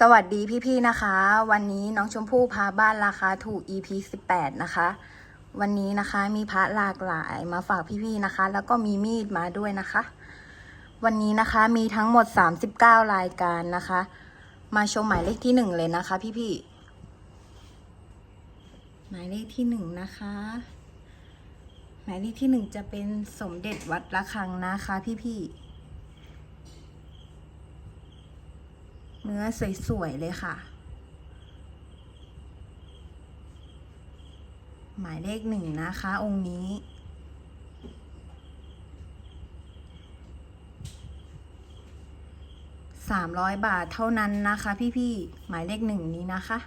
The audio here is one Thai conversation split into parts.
สวัสดีพี่ๆนะคะ วันนี้น้องชมพู่พาบ้านราคาถูก EP 18 นะคะ วันนี้นะคะมีพระหลากหลายมาฝากพี่ๆนะคะ แล้วก็มีมีดมาด้วยนะคะ วันนี้นะคะมีทั้งหมด 39 รายการนะคะ มาชมหมายเลขที่หนึ่งเลยนะคะ พี่ๆหมายเลขที่หนึ่งนะคะ หมายเลขที่หนึ่งจะเป็นสมเด็จวัดระฆังนะคะ พี่ๆ เนื้อสวยๆเลยค่ะ หมายเลขหนึ่งนะคะ องค์นี้สามร้อยบาทเท่านั้นนะคะ พี่ๆหมายเลขหนึ่งนี้นะคะ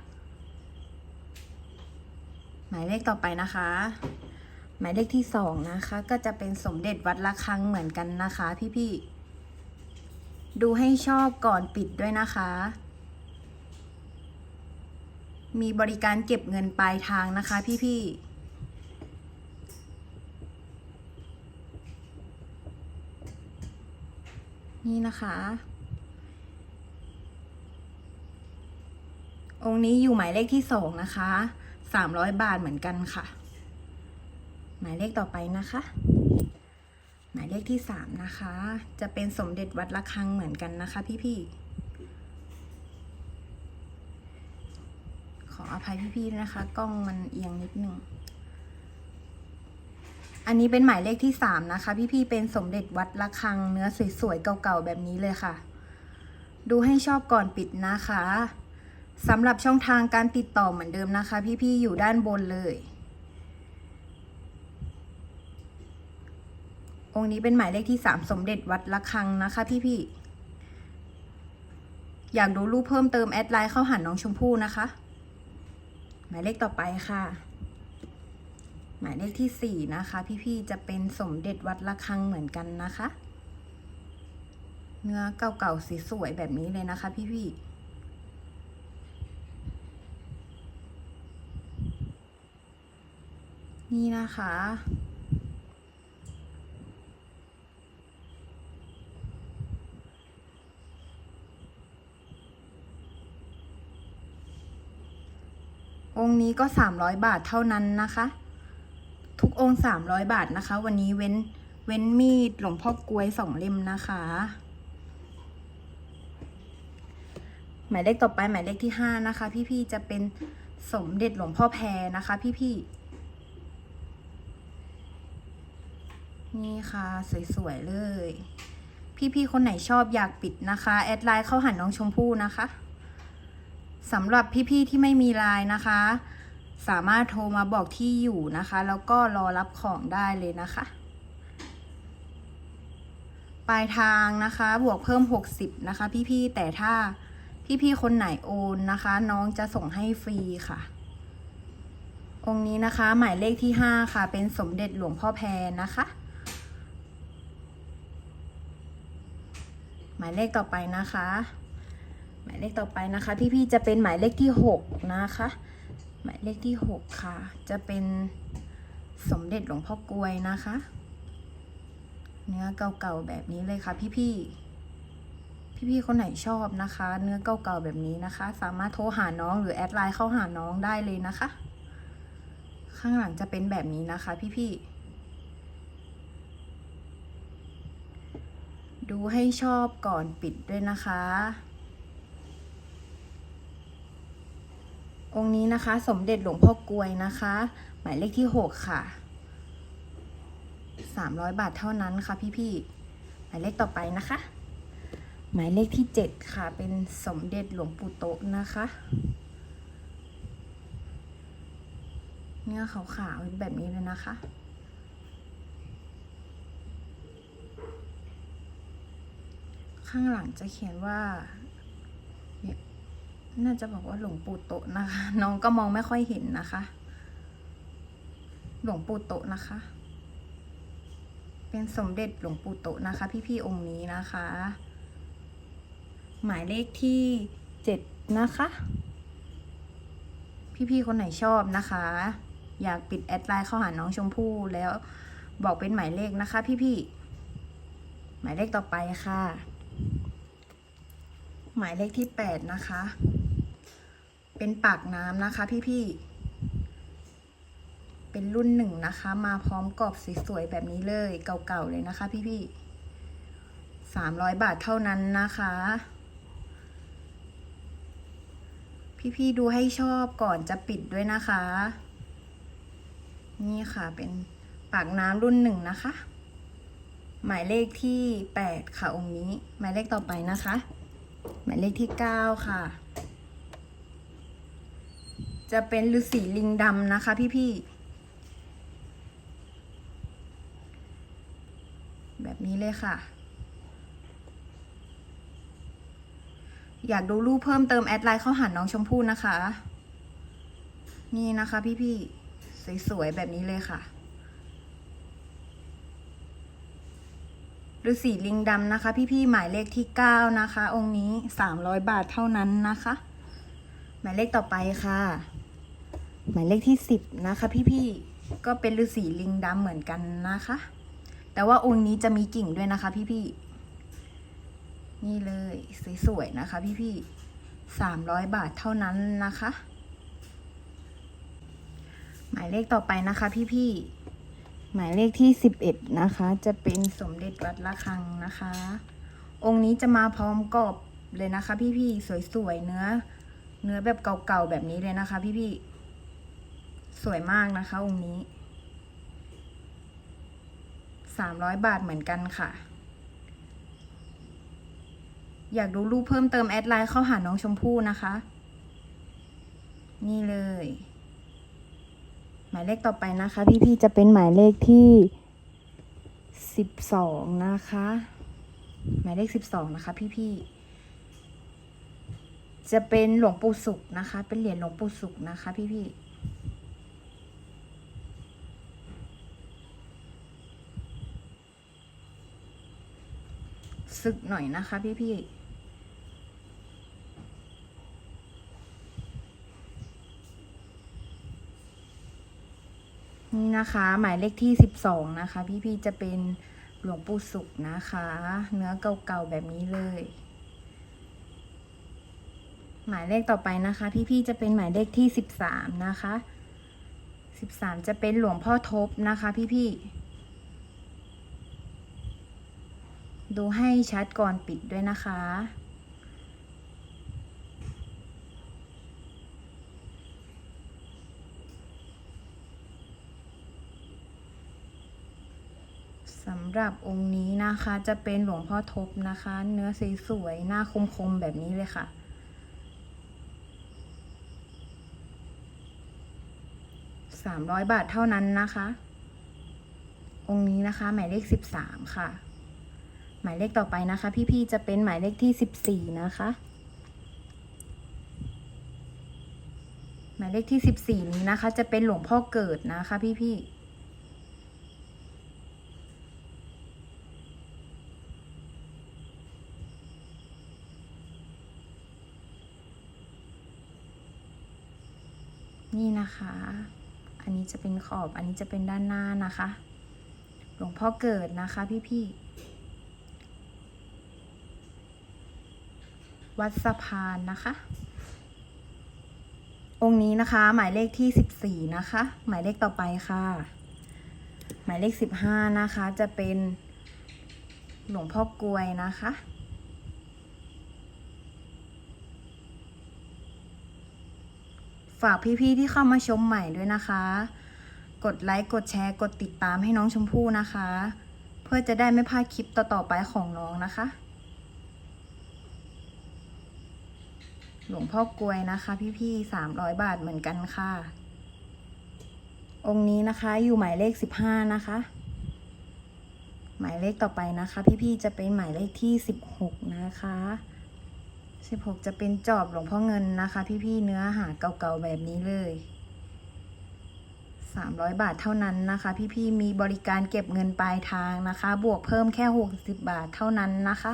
หมายเลขต่อไปนะคะ หมายเลขที่สองนะคะ ก็จะเป็นสมเด็จวัดระฆังเหมือนกันนะคะ พี่ๆ ดูให้ชอบก่อนปิดด้วยนะคะ มีบริการเก็บเงินปลายทางนะคะพี่ๆนี่นะคะ องค์นี้อยู่หมายเลขที่สองนะคะ สามร้อยบาทเหมือนกันค่ะ หมายเลขต่อไปนะคะ มายเลขที่สามนะคะ จะเป็นสมเด็จวัดระฆังเหมือนกันนะคะพี่ๆ ขออภัยพี่ๆนะคะ กล้องมันเอียงนิดนึง อันนี้เป็นหมายเลขที่สามนะคะ พี่ๆ เป็นสมเด็จวัดระฆังเนื้อสวยๆ เก่าๆ แบบนี้เลยค่ะ ดูให้ชอบก่อนปิดนะคะสำหรับช่องทางการติดต่อเหมือนเดิมนะคะ พี่ๆ อยู่ด้านบนเลย องค์นี้เป็นหมายเลขที่สามสมเด็จวัดระฆังนะคะพี่ๆอยากดูรูปเพิ่มเติมแอดไลน์เข้าหาน้องชมพู่นะคะ หมายเลขต่อไปค่ะ หมายเลขที่สี่นะคะ พี่ๆจะเป็นสมเด็จวัดระฆังเหมือนกันนะคะ เนื้อเก่าๆสีสวยแบบนี้เลยนะคะ พี่ๆนี่นะคะ องค์นี้ก็สามร้อยบาทเท่านั้นนะคะ ทุกองค์สามร้อยบาทนะคะ วันนี้เว้นเว้นมีดหลวงพ่อกลวยสองเล่มนะคะ หมายเลขต่อไปหมายเลขที่ห้านะคะ พี่ๆจะเป็นสมเด็จหลวงพ่อแพรนะคะ พี่ๆนี่ค่ะสวยๆเลย พี่ๆคนไหนชอบอยากปิดนะคะ แอดไลน์เข้าหันน้องชมพู่นะคะ สำหรับพี่ๆที่ไม่มีไลน์นะคะ สามารถโทรมาบอกที่อยู่นะคะ แล้วก็รอรับของได้เลยนะคะ ปลายทางนะคะบวกเพิ่ม 60 นะคะ พี่ๆแต่ถ้าพี่ๆคนไหนโอนนะคะ น้องจะส่งให้ฟรีค่ะ องค์นี้นะคะ หมายเลขที่ 5 ค่ะ เป็นสมเด็จหลวงพ่อแพรนะคะ หมายเลขต่อไปนะคะ หมายเลขต่อไปนะคะ พี่ๆจะเป็นหมายเลขที่หกนะคะ หมายเลขที่หกค่ะ จะเป็นสมเด็จหลวงพ่อกลวยนะคะ เนื้อเก่าๆแบบนี้เลยค่ะ พี่ๆพี่ๆคนไหนชอบนะคะ เนื้อเก่าๆแบบนี้นะคะ สามารถโทรหาน้องหรือแอดไลน์เข้าหาน้องได้เลยนะคะ ข้างหลังจะเป็นแบบนี้นะคะ พี่ๆดูให้ชอบก่อนปิดด้วยนะคะ องค์นี้นะคะ สมเด็จหลวงพ่อกวยนะคะ หมายเลขที่หกค่ะสามร้อยบาทเท่านั้นค่ะพี่ๆหมายเลขต่อไปนะคะ หมายเลขที่เจ็ดค่ะ เป็นสมเด็จหลวงปู่โตะนะคะเนื้อขาวๆแบบนี้เลยนะคะ ข้างหลังจะเขียนว่า น่าจะบอกว่าหลวงปู่โตนะคะ น้องก็มองไม่ค่อยเห็นนะคะ หลวงปู่โตนะคะ เป็นสมเด็จหลวงปู่โตนะคะ พี่ๆองค์นี้นะคะ หมายเลขที่เจ็ดนะคะ พี่ๆคนไหนชอบนะคะ อยากปิดแอดไลน์เข้าหาน้องชมพู่แล้วบอกเป็นหมายเลขนะคะ พี่ๆหมายเลขต่อไปค่ะหมายเลขที่แปดนะคะ เป็นปากน้ำนะคะพี่ๆ เป็นรุ่นหนึ่งนะคะ มาพร้อมกรอบสวยๆแบบนี้เลยเก่าๆเลยนะคะ พี่ๆสามร้อยบาทเท่านั้นนะคะ พี่ๆดูให้ชอบก่อนจะปิดด้วยนะคะ นี่ค่ะเป็นปากน้ำรุ่นหนึ่งนะคะ หมายเลขที่แปดค่ะองค์นี้ หมายเลขต่อไปนะคะ หมายเลขที่เก้าค่ะ จะเป็นฤาษีลิงดำนะคะพี่ๆ แบบนี้เลยค่ะ อยากดูรูปเพิ่มเติมแอดไลน์เข้าหาน้องชมพู่นะคะ นี่นะคะพี่ๆ สวยๆ แบบนี้เลยค่ะฤาษีลิงดำนะคะ พี่ๆ หมายเลขที่เก้านะคะ องค์นี้สามร้อยบาทเท่านั้นนะคะ หมายเลขต่อไปค่ะ หมายเลขที่สิบนะคะพี่ๆก็เป็นฤาษีลิงดำเหมือนกันนะคะ แต่ว่าองค์นี้จะมีกิ่งด้วยนะคะพี่ๆนี่เลยสวยๆนะคะพี่ๆสามร้อยบาทเท่านั้นนะคะ หมายเลขต่อไปนะคะพี่ๆหมายเลขที่สิบเอ็ดนะคะ จะเป็นสมเด็จวัดระฆังนะคะ องค์นี้จะมาพร้อมกรอบเลยนะคะ พี่ๆสวยๆเนื้อ เนื้อแบบเก่าๆแบบนี้เลยนะคะ พี่ๆ สวยมากนะคะองค์นี้ สามร้อยบาทเหมือนกันค่ะ อยากดูรูปเพิ่มเติมแอดไลน์เข้าหาน้องชมพู่นะคะ นี่เลย หมายเลขต่อไปนะคะ พี่ๆจะเป็นหมายเลขที่สิบสองนะคะ หมายเลขสิบสองนะคะ พี่ๆจะเป็นหลวงปู่สุขนะคะ เป็นเหรียญหลวงปู่สุขนะคะ พี่ๆึกหน่อยนะคะพี่ๆนี่นะคะ หมายเลขที่สิบสองนะคะ พี่ๆจะเป็นหลวงปู่สุขนะคะ เนื้อเก่าๆแบบนี้เลย หมายเลขต่อไปนะคะ พี่ๆจะเป็นหมายเลขที่สิบสามนะคะสิบสามจะเป็นหลวงพ่อทบนะคะ พี่ๆ ดูให้ชัดก่อนปิดด้วยนะคะ สำหรับองค์นี้นะคะจะเป็นหลวงพ่อทบนะคะ เนื้อส,สวยๆหน้าคมๆแบบนี้เลยค่ะสามร้อยบาทเท่านั้นนะคะ องค์นี้นะคะ หมายเลขสิบสามค่ะ หมายเลขต่อไปนะคะ พี่ๆจะเป็นหมายเลขที่สิบสี่นะคะ หมายเลขที่สิบสี่นี้นะคะ จะเป็นหลวงพ่อเกิดนะคะ พี่ๆนี่นะคะ อันนี้จะเป็นขอบ อันนี้จะเป็นด้านหน้านะคะ หลวงพ่อเกิดนะคะพี่ๆ วัดสะพานนะคะ องค์นี้นะคะ หมายเลขที่สิบสี่นะคะ หมายเลขต่อไปค่ะ หมายเลขสิบห้านะคะ จะเป็นหลวงพ่อกลวยนะคะฝากพี่ๆที่เข้ามาชมใหม่ด้วยนะคะ กดไลค์ กดแชร์ กดติดตามให้น้องชมพู่นะคะ เพื่อจะได้ไม่พลาดคลิปต่อๆไปของน้องนะคะ หลวงพ่อกลวยนะคะ พี่ๆสามร้อยบาทเหมือนกันค่ะ องค์นี้นะคะอยู่หมายเลขสิบห้านะคะ หมายเลขต่อไปนะคะ พี่ๆจะเป็นหมายเลขที่สิบหกนะคะสิบหกจะเป็นจอบหลวงพ่อเงินนะคะ พี่ๆเนื้อหาเก่าๆแบบนี้เลยสามร้อยบาทเท่านั้นนะคะ พี่ๆมีบริการเก็บเงินปลายทางนะคะ บวกเพิ่มแค่หกสิบบาทเท่านั้นนะคะ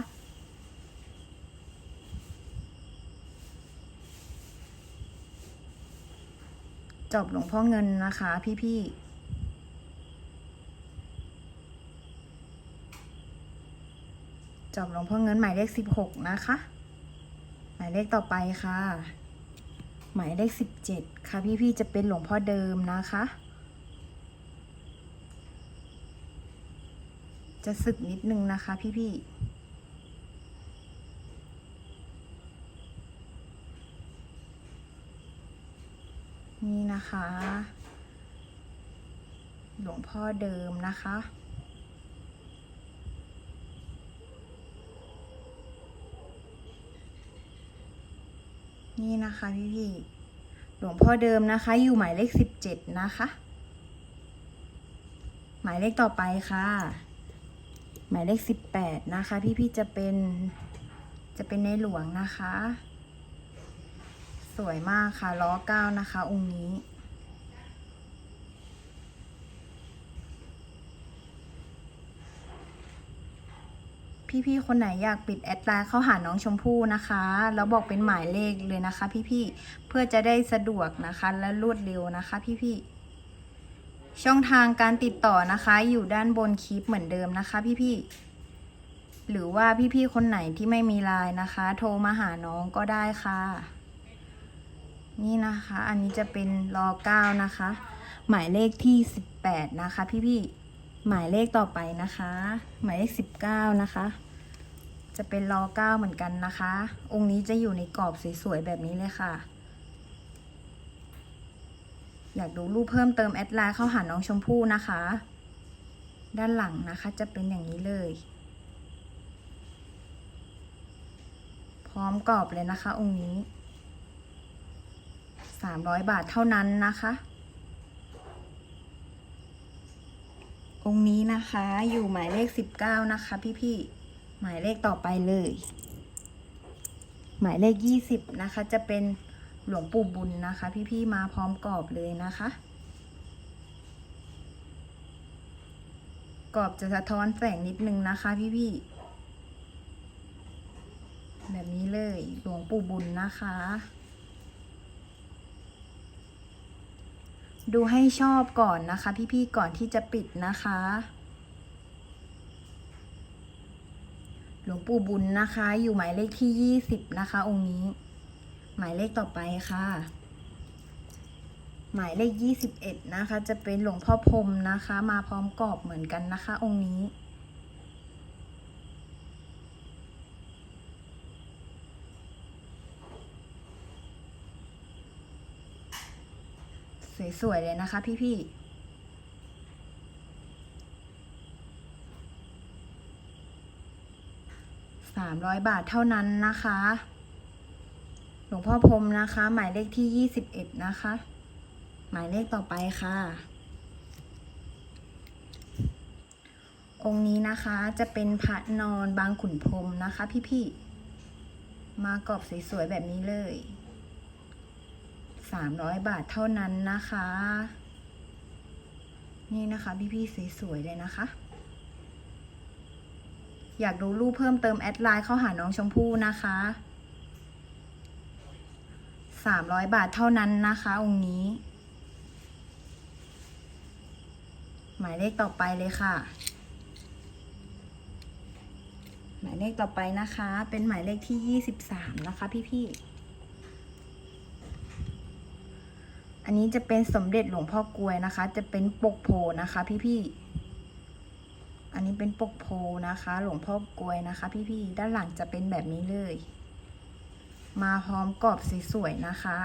จอบหลวงพ่อเงินนะคะ พี่ๆจอบหลวงพ่อเงินหมายเลขสิบหกนะคะ หมายเลขต่อไปค่ะ หมายเลขสิบเจ็ดค่ะ พี่ๆจะเป็นหลวงพ่อเดิมนะคะ จะสึกนิดนึงนะคะ พี่ๆ นี่นะคะ หลวงพ่อเดิมนะคะ นี่นะคะพี่พี่หลวงพ่อเดิมนะคะ อยู่หมายเลขสิบเจ็ดนะคะ หมายเลขต่อไปค่ะ หมายเลขสิบแปดนะคะ พี่พี่จะเป็นจะเป็นในหลวงนะคะ สวยมากค่ะล้อเก้านะคะ องค์นี้ พี่ๆคนไหนอยากปิดแอดไลน์เข้าหาน้องชมพู่นะคะ แล้วบอกเป็นหมายเลขเลยนะคะ พี่ๆเพื่อจะได้สะดวกนะคะและรวดเร็วนะคะ พี่ๆช่องทางการติดต่อนะคะ อยู่ด้านบนคลิปเหมือนเดิมนะคะ พี่ๆหรือว่าพี่ ๆ คนไหนที่ไม่มีไลน์นะคะ โทรมาหาน้องก็ได้ค่ะ นี่นะคะ อันนี้จะเป็นรอเก้านะคะ หมายเลขที่สิบแปดนะคะ พี่ๆหมายเลขต่อไปนะคะ หมายเลขสิบเก้านะคะ จะเป็นรอเก้าเหมือนกันนะคะ องค์นี้จะอยู่ในกรอบสวยๆแบบนี้เลยค่ะ อยากดูรูปเพิ่มเติมแอดไลน์เข้าหาน้องชมพู่นะคะ ด้านหลังนะคะจะเป็นอย่างนี้เลย พร้อมกรอบเลยนะคะ องค์นี้ สามร้อยบาทเท่านั้นนะคะ องค์นี้นะคะอยู่หมายเลขสิบเก้านะคะพี่ๆหมายเลขต่อไปเลย หมายเลขยี่สิบนะคะ จะเป็นหลวงปู่บุญนะคะ พี่ๆมาพร้อมกรอบเลยนะคะกรอบจะสะท้อนแสงนิดนึงนะคะพี่ๆแบบนี้เลยหลวงปู่บุญนะคะ ดูให้ชอบก่อนนะคะ พี่ๆก่อนที่จะปิดนะคะ หลวงปู่บุญนะคะ อยู่หมายเลขที่ยี่สิบนะคะ องค์นี้ หมายเลขต่อไปค่ะ หมายเลขยี่สิบเอ็ดนะคะ จะเป็นหลวงพ่อพรมนะคะ มาพร้อมกรอบเหมือนกันนะคะ องค์นี้ สวยๆเลยนะคะ พี่ๆสามร้อยบาทเท่านั้นนะคะ หลวงพ่อพรมนะคะ หมายเลขที่ยี่สิบเอ็ดนะคะ หมายเลขต่อไปค่ะ องค์นี้นะคะจะเป็นพระนอนบางขุนพรมนะคะ พี่ๆ มากรอบสวยๆแบบนี้เลย สามร้อยบาทเท่านั้นนะคะ นี่นะคะ พี่ๆสวยๆเลยนะคะ อยากดูรูปเพิ่มเติมแอดไลน์เข้าหาน้องชมพู่นะคะสามร้อยบาทเท่านั้นนะคะ องค์นี้ หมายเลขต่อไปเลยค่ะ หมายเลขต่อไปนะคะ เป็นหมายเลขที่ยี่สิบสามนะคะพี่ๆ อั นนี้จะเป็นสมเด็จหลวงพ่อกลวยนะคะ จะเป็นปกโพนะคะ พี่ๆ อันนี้เป็นปกโพนะคะ หลวงพ่อกลวยนะคะ พี่ๆ ด้านหลังจะเป็นแบบนี้เลย มาพร้อมกรอบสวยๆนะคะ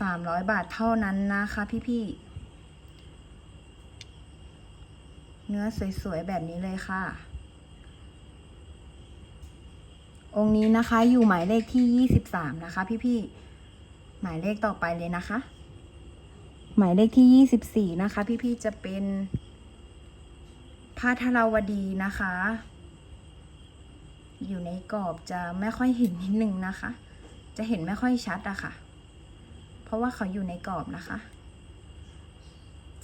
สามร้อยบาทเท่านั้นนะคะพี่ๆ เนื้อสวยๆ แบบนี้เลยค่ะ องค์นี้นะคะอยู่หมายเลขที่ยี่สิบสามนะคะ พี่ๆ หมายเลขต่อไปเลยนะคะ หมายเลขที่ยี่สิบสี่นะคะ พี่ๆจะเป็นพระธาราวดีนะคะ อยู่ในกรอบจะไม่ค่อยเห็นนิดนึงนะคะ จะเห็นไม่ค่อยชัดอะค่ะ เพราะว่าเขาอยู่ในกรอบนะคะ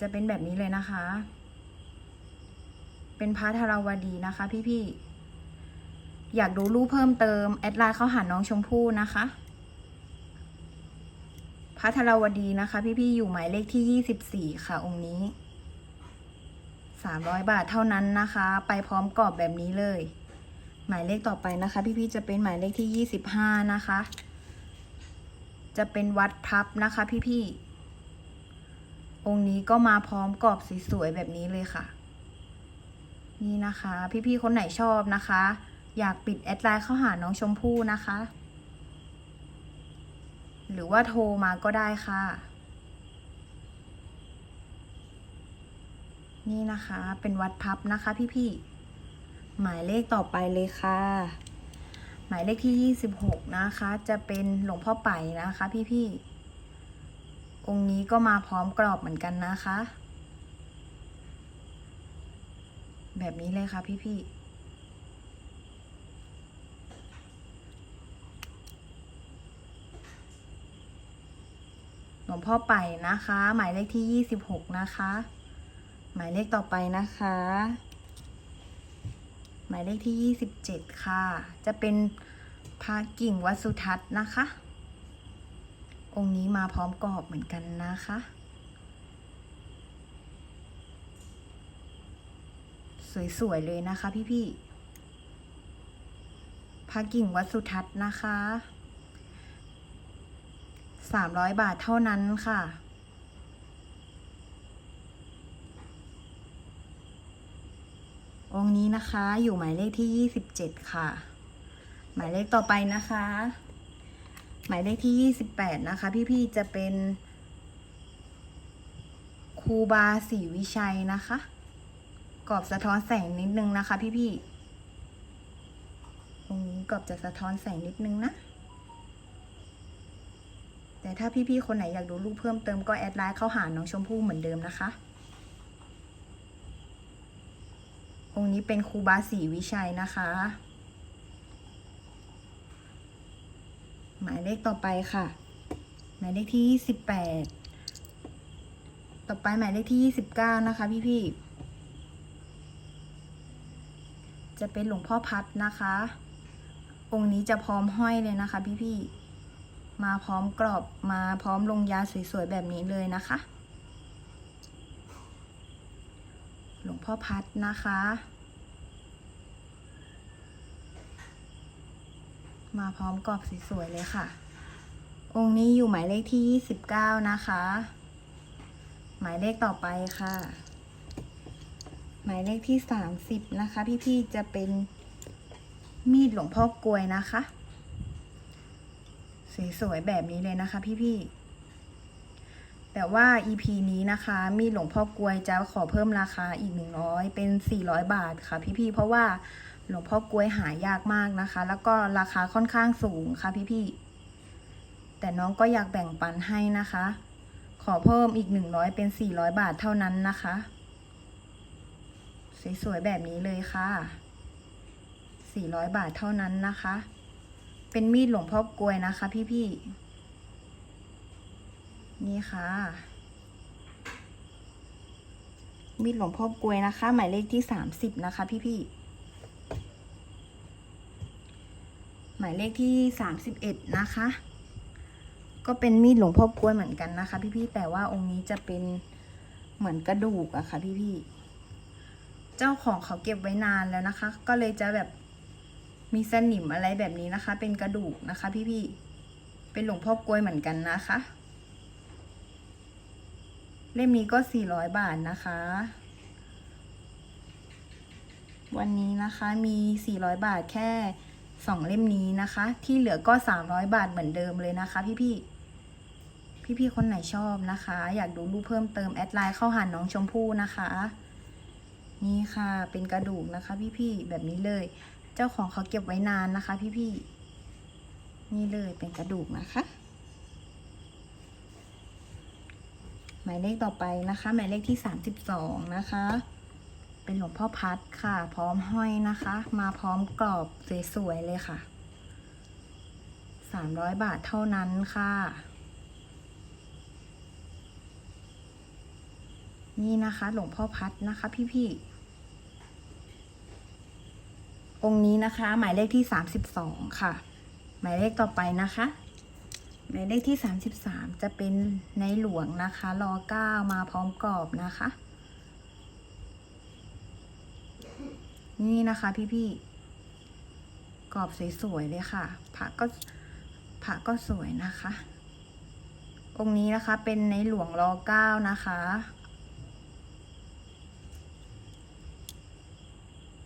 จะเป็นแบบนี้เลยนะคะ เป็นพระธาราวดีนะคะ พี่ๆอยากดูรูปเพิ่มเติม แอดไลน์เข้าหาน้องชมพู่นะคะ ระธรวดีนะคะ พี่ๆอยู่หมายเลขที่ยี่สิบสี่ค่ะ องค์นี้สามร้อยบาทเท่านั้นนะคะ ไปพร้อมกรอบแบบนี้เลย หมายเลขต่อไปนะคะ พี่ๆจะเป็นหมายเลขที่ยี่สิบห้านะคะ จะเป็นวัดพับนะคะ พี่ๆองค์นี้ก็มาพร้อมกรอบสวยๆแบบนี้เลยค่ะ นี่นะคะ พี่ๆคนไหนชอบนะคะ อยากปิดแอดไลน์เข้าหาน้องชมพู่นะคะ หรือว่าโทรมาก็ได้ค่ะ นี่นะคะ เป็นวัดพับนะคะพี่ๆ หมายเลขต่อไปเลยค่ะ หมายเลขที่ยี่สิบหกนะคะ จะเป็นหลวงพ่อไปนะคะพี่ๆ องค์นี้ก็มาพร้อมกรอบเหมือนกันนะคะ แบบนี้เลยค่ะพี่ๆ วงพ่อไปนะคะ หมายเลขที่ยี่สิบหกนะคะ หมายเลขต่อไปนะคะ หมายเลขที่ยี่สิบเจ็ดค่ะ จะเป็นพระกิ่งวัสุทัศน์นะคะ องค์นี้มาพร้อมกรอบเหมือนกันนะคะ สวยๆเลยนะคะพี่ๆพระกิ่งวัสุทัศน์นะคะ สามร้อยบาทเท่านั้นค่ะ องค์นี้นะคะอยู่หมายเลขที่ยี่สิบเจ็ดค่ะ หมายเลขต่อไปนะคะ หมายเลขที่ยี่สิบแปดนะคะ พี่ๆจะเป็นครูบาศรีวิชัยนะคะ กรอบสะท้อนแสงนิดนึงนะคะ พี่ๆองค์นี้กรอบจะสะท้อนแสงนิดนึงนะ ถ้าพี่ๆคนไหนอยากดูรูปเพิ่มเติมก็แอดไลน์เข้าหาน้องชมพู่เหมือนเดิมนะคะ องค์นี้เป็นครูบาศรีวิชัยนะคะ หมายเลขต่อไปค่ะ หมายเลขที่สิบแปดต่อไปหมายเลขที่ยี่สิบเก้านะคะพี่ๆจะเป็นหลวงพ่อพัดนะคะ องค์นี้จะพร้อมห้อยเลยนะคะพี่ๆ มาพร้อมกรอบมาพร้อมลงยาสวยๆแบบนี้เลยนะคะ หลวงพ่อพัดนะคะ มาพร้อมกรอบสวยๆเลยค่ะ องค์นี้อยู่หมายเลขที่ 29 นะคะ หมายเลขต่อไปค่ะ หมายเลขที่ 30 นะคะ พี่ๆจะเป็นมีดหลวงพ่อกลวยนะคะ สวยๆแบบนี้เลยนะคะ พี่ๆ แต่ว่า EP นี้นะคะ มีหลวงพ่อกลวยจะขอเพิ่มราคาอีก 100 เป็น 400 บาทค่ะ พี่ๆ เพราะว่าหลวงพ่อกลวยหายากมากนะคะ แล้วก็ราคาค่อนข้างสูงค่ะ พี่ๆ แต่น้องก็อยากแบ่งปันให้นะคะ ขอเพิ่มอีก 100 เป็น 400 บาทเท่านั้นนะคะสวยๆแบบนี้เลยค่ะ 400 บาทเท่านั้นนะคะ เป็นมีดหลวงพ่อกลวยนะคะ พี่ๆ นี่ค่ะ มีดหลวงพ่อกลวยนะคะ หมายเลขที่30นะคะ พี่ๆ หมายเลขที่31นะคะ ก็เป็นมีดหลวงพ่อกลวยเหมือนกันนะคะ พี่ๆ แต่ว่าองค์นี้จะเป็นเหมือนกระดูกอะค่ะพี่ๆ เจ้าของเขาเก็บไว้นานแล้วนะคะ ก็เลยจะแบบ มีสนิมอะไรแบบนี้นะคะ เป็นกระดูกนะคะ พี่ๆ เป็นหลวงพ่อกล้วยเหมือนกันนะคะ เล่มนี้ก็ 400 บาทนะคะ วันนี้นะคะมี 400 บาทแค่ 2 เล่มนี้นะคะ ที่เหลือก็ 300 บาทเหมือนเดิมเลยนะคะ พี่ๆพี่ๆ คนไหนชอบนะคะ อยากดูรูปเพิ่มเติมแอดไลน์เข้าหาน้องชมพู่นะคะ นี่ค่ะเป็นกระดูกนะคะ พี่ๆ แบบนี้เลย จ้าของเขาเก็บไว้นานนะคะ พี่ๆ นี่เลยเป็นกระดูกนะคะ หมายเลขต่อไปนะคะ หมายเลขที่สามสิบสองนะคะ เป็นหลวงพ่อพัดค่ะ พร้อมห้อยนะคะ มาพร้อมกรอบสวยๆเลยค่ะสามร้อยบาทเท่านั้นค่ะ นี่นะคะ หลวงพ่อพัดนะคะ พี่ๆ องค์นี้นะคะ หมายเลขที่สามสิบสองค่ะ หมายเลขต่อไปนะคะ หมายเลขที่สามสิบสามจะเป็นในหลวงนะคะรอเก้ามาพร้อมกรอบนะคะ นี่นะคะพี่กรอบสวยๆเลยค่ะพระก็พระก็สวยนะคะ องค์นี้นะคะเป็นในหลวงรอเก้านะคะ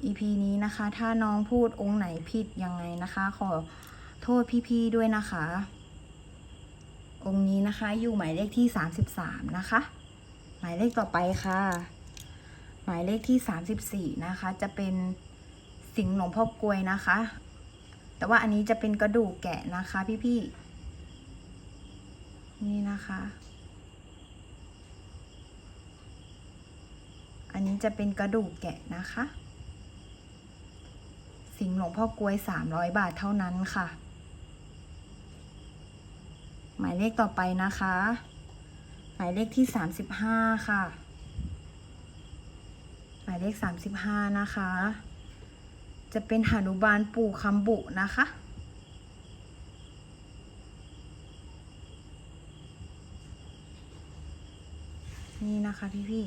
EP นี้นะคะ ถ้าน้องพูดองค์ไหนผิดยังไงนะคะ ขอโทษพี่ๆด้วยนะคะ องค์นี้นะคะอยู่หมายเลขที่33นะคะ หมายเลขต่อไปค่ะ หมายเลขที่34นะคะ จะเป็นสิงห์หลวงพ่อกลวยนะคะ แต่ว่าอันนี้จะเป็นกระดูกแกะนะคะพี่ๆนี่นะคะอันนี้จะเป็นกระดูกแกะนะคะ สิงห์หลวงพ่อกลวย 300 บาทเท่านั้นค่ะ หมายเลขต่อไปนะคะ หมายเลขที่ 35 ค่ะ หมายเลข 35 นะคะ จะเป็นหานุบาลปู่คำบุนะคะนี่นะคะพี่พี่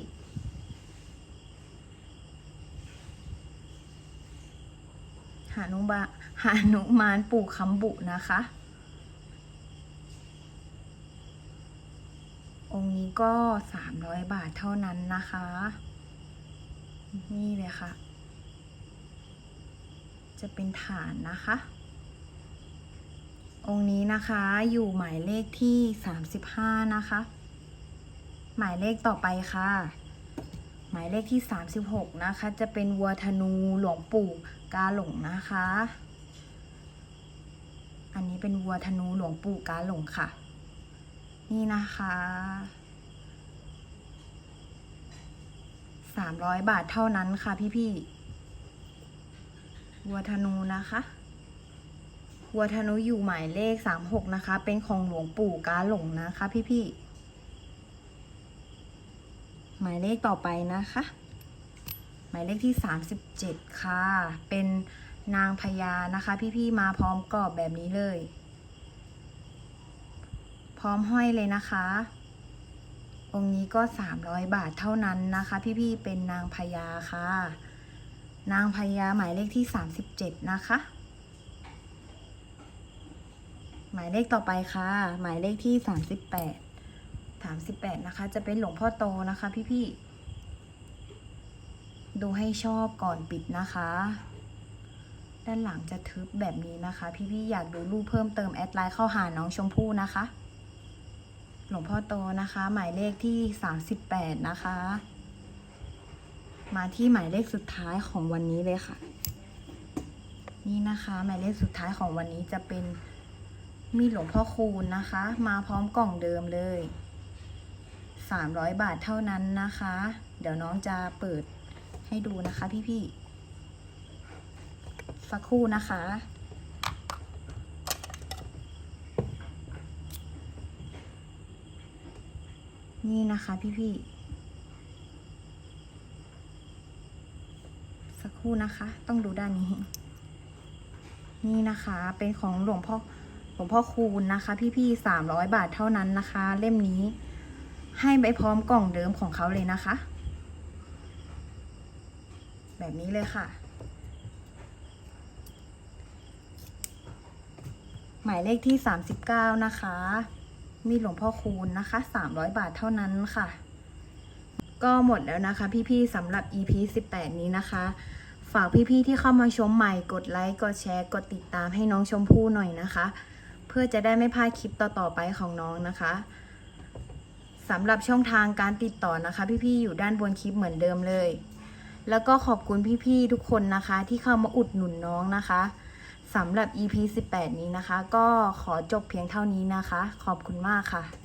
หานุบาหานุมานปู่คำบุนะคะ องค์นี้ก็สามร้อยบาทเท่านั้นนะคะ นี่เลยค่ะ จะเป็นฐานนะคะ องค์นี้นะคะอยู่หมายเลขที่สามสิบห้านะคะ หมายเลขต่อไปค่ะ หมายเลขที่สามสิบหกนะคะ จะเป็นวัวธนูหลวงปู่กาหลงนะคะ อันนี้เป็นวัวธนูหลวงปู่กาหลงค่ะ นี่นะคะสามร้อยบาทเท่านั้นค่ะพี่ๆวัวธนูนะคะวัวธนูอยู่หมายเลขสามหกนะคะ เป็นของหลวงปู่กาหลงนะคะพี่ๆ หมายเลขต่อไปนะคะ หมายเลขที่สามสิบเจ็ดค่ะ เป็นนางพญานะคะ พี่ๆมาพร้อมกรอบแบบนี้เลย พร้อมห้อยเลยนะคะ องค์นี้ก็ 300 บาทเท่านั้นนะคะ พี่ๆเป็นนางพญาค่ะ นางพญาหมายเลขที่ 37 นะคะหมายเลขต่อไปค่ะ หมายเลขที่38 38 นะคะ จะเป็นหลวงพ่อโตนะคะ พี่ๆ ดูให้ชอบก่อนปิดนะคะ ด้านหลังจะทึบแบบนี้นะคะ พี่ๆ อยากดูรูปเพิ่มเติมแอดไลน์เข้าหาน้องชมพู่นะคะ หลวงพ่อโตนะคะ หมายเลขที่ 38 นะคะ มาที่หมายเลขสุดท้ายของวันนี้เลยค่ะ นี่นะคะ หมายเลขสุดท้ายของวันนี้จะเป็นมีหลวงพ่อคูณนะคะ มาพร้อมกล่องเดิมเลย 300 บาทเท่านั้นนะคะ เดี๋ยวน้องจะเปิดให้ดูนะคะพี่ๆสักครู่นะคะนี่นะคะพี่ๆสักครู่นะคะ ต้องดูด้านนี้ นี่นะคะเป็นของหลวงพ่อหลวงพ่อคูณนะคะ พี่ๆสามร้อยบาทเท่านั้นนะคะ เล่มนี้ ให้ไปพร้อมกล่องเดิมของเขาเลยนะคะ แบบนี้เลยค่ะ หมายเลขที่ 39 นะคะ มีหลวงพ่อคูณนะคะ 300 บาทเท่านั้นค่ะ ก็หมดแล้วนะคะ พี่ๆสำหรับ EP 18 นี้นะคะฝากพี่ๆที่เข้ามาชมใหม่กดไลค์ กดแชร์ กดติดตามให้น้องชมพู่หน่อยนะคะ เพื่อจะได้ไม่พลาดคลิปต่อๆไปของน้องนะคะ สำหรับช่องทางการติดต่อนะคะ พี่ๆอยู่ด้านบนคลิปเหมือนเดิมเลย แล้วก็ขอบคุณพี่ๆทุกคนนะคะ ที่เข้ามาอุดหนุนน้องนะคะสำหรับ EP 18 นี้นะคะ ก็ขอจบเพียงเท่านี้นะคะ ขอบคุณมากค่ะ